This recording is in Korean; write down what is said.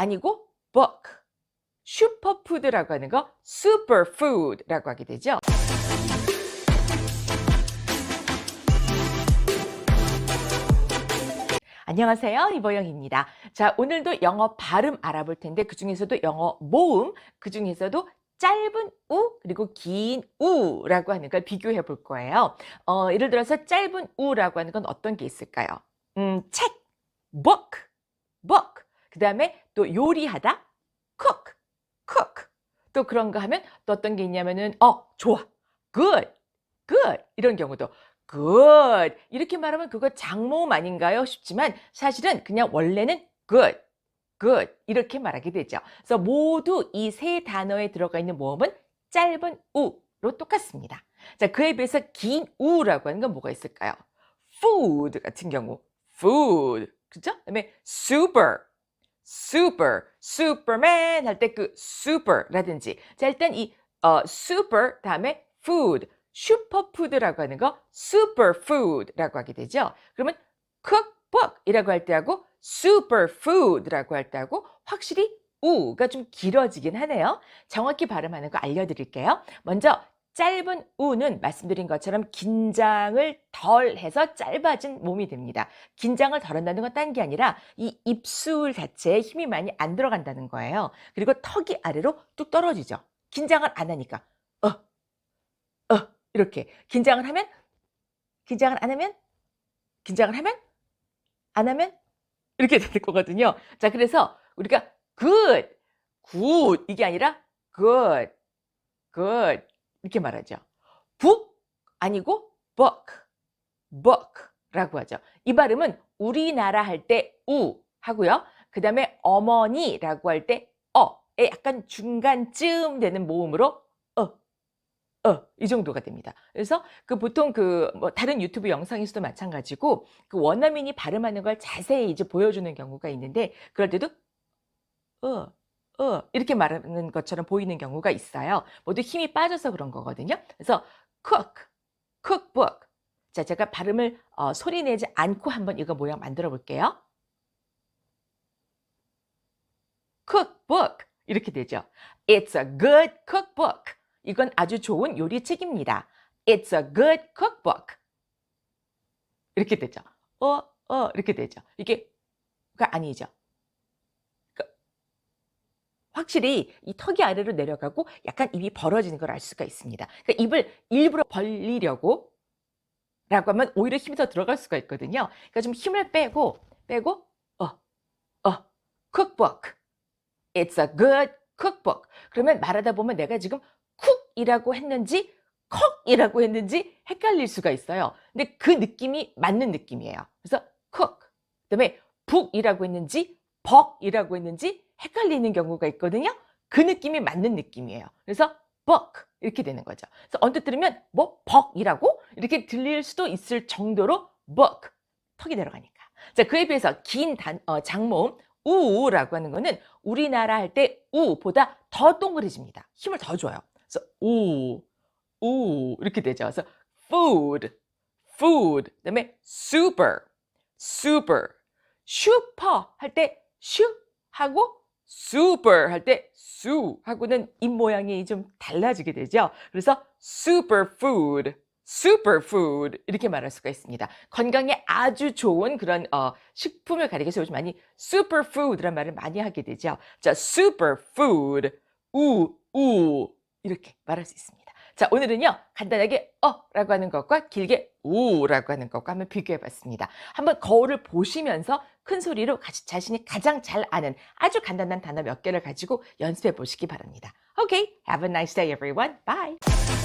아니고 book. 슈퍼푸드라고 하는 거 superfood라고 하게 되죠. 안녕하세요. 이보영입니다. 자, 오늘도 영어 발음 알아볼 텐데 그 중에서도 영어 모음, 그 중에서도 짧은 우 그리고 긴 우라고 하는 걸 비교해 볼 거예요. 어, 예를 들어서 짧은 우라고 하는 건 어떤 게 있을까요? 음, 책, book, book. 그 다음에 또 요리하다, cook, cook. 또 그런 거 하면 또 어떤 게 있냐면은 어, 좋아, good, good 이런 경우도 good 이렇게 말하면 그거 장모음 아닌가요? 싶지만 사실은 그냥 원래는 good, good 이렇게 말하게 되죠. 그래서 모두 이 세 단어에 들어가 있는 모음은 짧은 우로 똑같습니다. 자, 그에 비해서 긴 우라고 하는 건 뭐가 있을까요? food 같은 경우, food 그죠? 그다음에 super, super, superman 할 때 그 super라든지 자 일단 이 어, super 다음에 food 슈퍼푸드라고 하는 거 superfood라고 하게 되죠. 그러면 cookbook이라고 할 때하고 superfood라고 할 때하고 확실히 우가 좀 길어지긴 하네요. 정확히 발음하는 거 알려드릴게요. 먼저 짧은 우는 말씀드린 것처럼 긴장을 덜 해서 짧아진 몸이 됩니다. 긴장을 덜 한다는 건 딴 게 아니라 이 입술 자체에 힘이 많이 안 들어간다는 거예요. 그리고 턱이 아래로 뚝 떨어지죠. 긴장을 안 하니까. 어, 어, 이렇게. 긴장을 하면, 긴장을 안 하면, 긴장을 하면, 안 하면, 이렇게 되는 거거든요. 자, 그래서 우리가 good, good, 이게 아니라 good, good. 이렇게 말하죠. book 아니고 book, book라고 하죠. 이 발음은 우리나라 할 때 우 하고요. 그 다음에 어머니라고 할 때 어에 약간 중간쯤 되는 모음으로 어, 어, 이 정도가 됩니다. 그래서 그 보통 그 뭐 다른 유튜브 영상에서도 마찬가지고 그 원어민이 발음하는 걸 자세히 이제 보여주는 경우가 있는데 그럴 때도 어, 어, 이렇게 말하는 것처럼 보이는 경우가 있어요. 모두 힘이 빠져서 그런 거거든요. 그래서 cook, cookbook. 자, 제가 발음을 어, 소리 내지 않고 한번 이거 모양 만들어 볼게요. cookbook. 이렇게 되죠. It's a good cookbook. 이건 아주 좋은 요리책입니다. It's a good cookbook. 이렇게 되죠. 어, 어, 이렇게 되죠. 이게, 가 아니죠. 확실히 이 턱이 아래로 내려가고 약간 입이 벌어지는 걸 알 수가 있습니다. 그러니까 입을 일부러 벌리려고 라고 하면 오히려 힘이 더 들어갈 수가 있거든요. 그러니까 좀 힘을 빼고 빼고 어, 어, cookbook. It's a good cookbook. 그러면 말하다 보면 내가 지금 쿡이라고 했는지 컥이라고 했는지 헷갈릴 수가 있어요. 근데 그 느낌이 맞는 느낌이에요. 그래서 cook. 그다음에 북이라고 했는지 벅이라고 했는지 헷갈리는 경우가 있거든요. 그 느낌이 맞는 느낌이에요. 그래서 book 이렇게 되는 거죠. 그래서 언뜻 들으면 뭐 벅이라고 이렇게 들릴 수도 있을 정도로 book 턱이 내려가니까. 자 그에 비해서 긴 단, 어, 장모음 우라고 하는 거는 우리나라 할 때 우보다 더 동그래집니다. 힘을 더 줘요. 그래서 우, 우 이렇게 되죠. 그래서 food, food 그다음에 super, super, 슈퍼 할 때 슈 하고 super 할때수 하고는 입 모양이 좀 달라지게 되죠. 그래서 superfood, superfood 이렇게 말할 수가 있습니다. 건강에 아주 좋은 그런 어, 식품을 가리켜서 요즘 많이 superfood란 말을 많이 하게 되죠. 자, superfood, 우, 우 이렇게 말할 수 있습니다. 자, 오늘은요, 간단하게 어 라고 하는 것과 길게 우 라고 하는 것과 한번 비교해 봤습니다. 한번 거울을 보시면서 큰 소리로 가- 자신이 가장 잘 아는 아주 간단한 단어 몇 개를 가지고 연습해 보시기 바랍니다. Okay, have a nice day everyone. Bye.